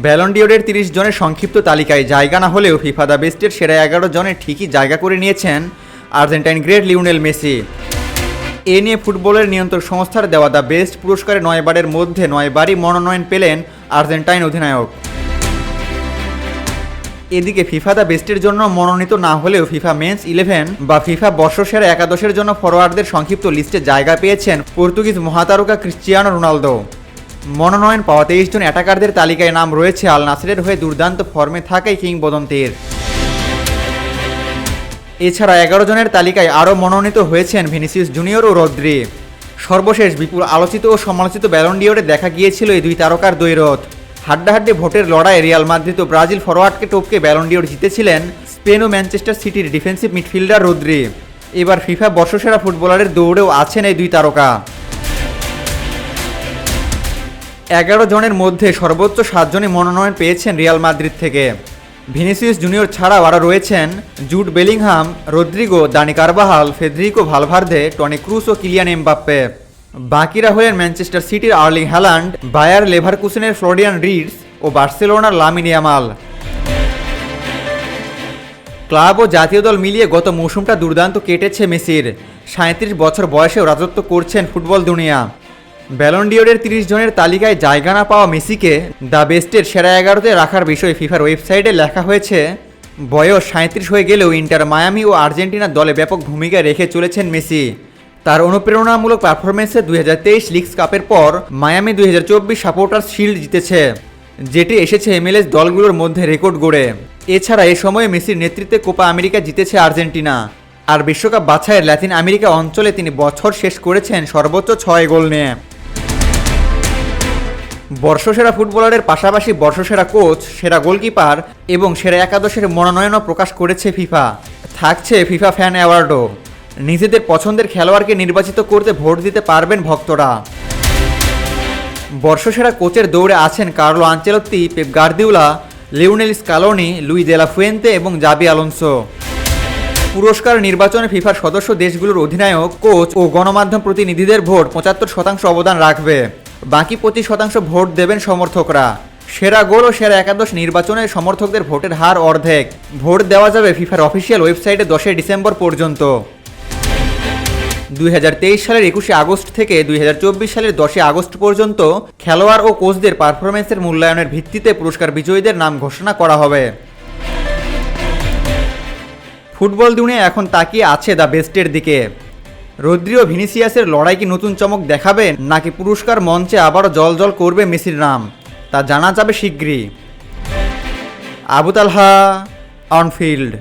ব্যালন্ডিওরের তিরিশ জনের সংক্ষিপ্ত তালিকায় জায়গা না হলেও ফিফা দ্য বেস্টের সেরা এগারো জনের ঠিকই জায়গা করে নিয়েছেন আর্জেন্টাইন গ্রেট লিওনেল মেসি। এ নিয়ে ফুটবলের নিয়ন্ত্রক সংস্থার দেওয়া দ্য বেস্ট পুরস্কারে নয়বারের মধ্যে নয়বারই মনোনয়ন পেলেন আর্জেন্টাইন অধিনায়ক। এদিকে ফিফা দ্য বেস্টের জন্য মনোনীত না হলেও ফিফা মেন্স ইলেভেন বা ফিফা বর্ষসেরা একাদশের জন্য ফরোয়ার্ডদের সংক্ষিপ্ত লিস্টে জায়গা পেয়েছেন পর্তুগিজ মহাতারকা ক্রিশ্চিয়ানো রোনালদো। মনোনয়ন পাওয়া তেইশ জন অ্যাটাকারদের তালিকায় নাম রয়েছে আল নাসরের হয়ে দুর্দান্ত ফর্মে থাকাই কিংবদন্তির। এছাড়া এগারো জনের তালিকায় আরও মনোনীত হয়েছেন ভিনিসিয়াস জুনিয়র ও রদ্রি। সর্বশেষ বিপুল আলোচিত ও সমালোচিত ব্যালন্ডিওরে দেখা গিয়েছিল এই দুই তারকার দ্বৈরথ। হাড্ডাহাড্ডি ভোটের লড়াইয়ে রিয়াল মাদ্রিদ ও ব্রাজিল ফরোয়ার্ডকে টপকে ব্যালন্ডিওর জিতেছিলেন স্পেন ও ম্যানচেস্টার সিটির ডিফেন্সিভ মিডফিল্ডার রদ্রি। এবার ফিফা বর্ষসেরা ফুটবলারের দৌড়েও আছেন এই দুই তারকা। এগারো জনের মধ্যে সর্বোচ্চ সাতজনই মনোনয়ন পেয়েছেন রিয়াল মাদ্রিদ থেকে। ভিনিসিয়াস জুনিয়র ছাড়াও আরও রয়েছেন Jude Bellingham, Rodrygo, Dani Carvajal Federico Valverde, Toni Kroos ও কিলিয়ান এমবাপ্পে। বাকিরা হলেন ম্যানচেস্টার সিটির আর্লিং হ্যালান্ড, বায়ার লেভারকুসেনের ফ্লোরিয়ান রিডস ও বার্সেলোনার লামিনিয়ামাল ক্লাব ও জাতীয় দল মিলিয়ে গত মৌসুমটা দুর্দান্ত কেটেছে মেসির। সাঁত্রিশ বছর বয়সেও রাজত্ব করছেন ফুটবল দুনিয়া। ব্যালন্ডিওরের তিরিশ জনের তালিকায় জায়গা না পাওয়া মেসিকে দ্য বেস্টের সেরা এগারোতে রাখার বিষয়ে ফিফার ওয়েবসাইটে লেখা হয়েছে, বয়স সাঁত্রিশ হয়ে গেলেও ইন্টার মায়ামি ও আর্জেন্টিনার দলে ব্যাপক ভূমিকা রেখে চলেছেন মেসি। তার অনুপ্রেরণামূলক পারফরমেন্সে দুই হাজার তেইশ লিগস কাপের পর মায়ামি দুই হাজার চব্বিশ সাপোর্টার শিল্ড জিতেছে, যেটি এসেছে এমএলএস দলগুলোর মধ্যে রেকর্ড গড়ে। এছাড়া এ সময়ে মেসির নেতৃত্বে কোপা আমেরিকা জিতেছে আর্জেন্টিনা। আর বিশ্বকাপ বাছাইয়ের ল্যাতিন আমেরিকা অঞ্চলে তিনি বছর শেষ করেছেন সর্বোচ্চ ছয় গোল নিয়ে। বর্ষসেরা ফুটবলারের পাশাপাশি বর্ষসেরা কোচ, সেরা গোলকিপার এবং সেরা একাদশের মনোনয়নও প্রকাশ করেছে ফিফা। থাকছে ফিফা ফ্যান অ্যাওয়ার্ডও। নিজেদের পছন্দের খেলোয়াড়কে নির্বাচিত করতে ভোট দিতে পারবেন ভক্তরা। বর্ষসেরা কোচের দৌড়ে আছেন Carlo Ancelotti, Pep Guardiola Lionel Scaloni, Luis de la Fuente এবং জাবি আলোনসো। পুরস্কার নির্বাচনে ফিফার সদস্য দেশগুলোর অধিনায়ক, কোচ ও গণমাধ্যম প্রতিনিধিদের ভোট পঁচাত্তর শতাংশ অবদান রাখবে। বাকি পঁচিশ শতাংশ ভোট দেবেন সমর্থকরা। সেরা গোল ও সেরা একাদশ নির্বাচনে সমর্থকদের ভোটের হার অর্ধেক। ভোট দেওয়া যাবে ফিফার অফিসিয়াল ওয়েবসাইটে দশই ডিসেম্বর পর্যন্ত। দুই হাজার তেইশ সালের একুশে আগস্ট থেকে দুই হাজার চব্বিশ সালের দশই আগস্ট পর্যন্ত খেলোয়াড় ও কোচদের পারফরমেন্সের মূল্যায়নের ভিত্তিতে পুরস্কার বিজয়ীদের নাম ঘোষণা করা হবে। ফুটবল দুনিয়া এখন তাকিয়ে আছে দ্য বেস্টের দিকে। রদ্রিও ভিনিসিয়াসের লড়াই কি নতুন চমক দেখাবে, নাকি পুরস্কার মঞ্চে আবারও জল জল করবে মেসির নাম? তা জানা যাবে শীঘ্রই আবুতালহা অনফিল্ড